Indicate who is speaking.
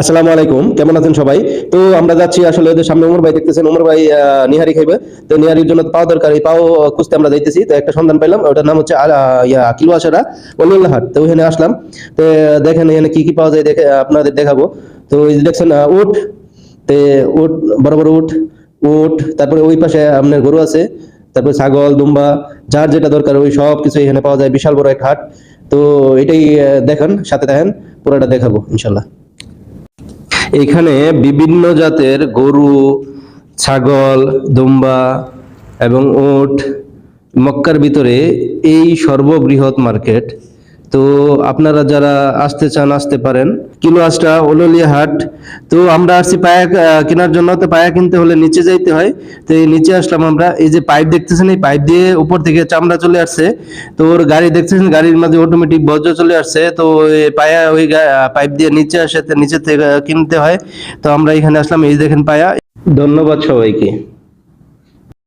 Speaker 1: আসসালামু আলাইকুম, কেমন আছেন সবাই? তো আমরা যাচ্ছি আসলে ওদের সামনে উমর ভাই দেখতেছেন, উমর ভাই নিহারি খাইবে। তো নিহারির জন্য পাও দরকার, এই পাও খুঁজতে আমরা যাইতেছি। তো একটা সন্ধান পাইলাম, ওটার নাম হচ্ছে ইয়া কিলো আসারা অলিউল্লাহ হাট তো ওখানে আসলাম। তো দেখেন এখানে কি কি পাওয়া যায়, দেখে আপনাদের দেখাবো। তো এই দেখছেন উট। তে উট, বড় বড় উট উট, তারপরে ওই পাশে আপনার গরু আছে। তারপরে ছাগল, দুম্বা, যার যেটা দরকার, ওই সব কিছু এখানে পাওয়া যায়, বিশাল বড় এক হাট। তো এটাই দেখেন, সাথে দেখেন পুরোটা দেখাবো, ইনশাল্লাহ। এখানে বিভিন্ন জাতের গরু ছাগল দুম্বা এবং উট মক্কার ভিতরে এই সর্ববৃহৎ মার্কেট। তো আপনারা যারা আসতে চান, আসতে পারেন। কিলো আসটা ওললিয়া হাট। তো আমরা আসছি পায়া কেনার জন্য। তো পায়া কিনতে হলে নিচে যাইতে হয়। তো এই নিচে আসলাম আমরা। এই যে পাইপ দেখতেছেন, এই পাইপ দিয়ে উপর থেকে চামড়া চলে আসছে। তো ওর গাড়ি দেখতেছেন, গাড়ির মাঝে অটোমেটিক বজ্র চলে আসছে। তো পায়া ওই পাইপ দিয়ে নিচে আসে, নিচে থেকে কিনতে হয়। তো আমরা এখানে আসলাম। এই দেখেন পায়া। ধন্যবাদ সবাইকে।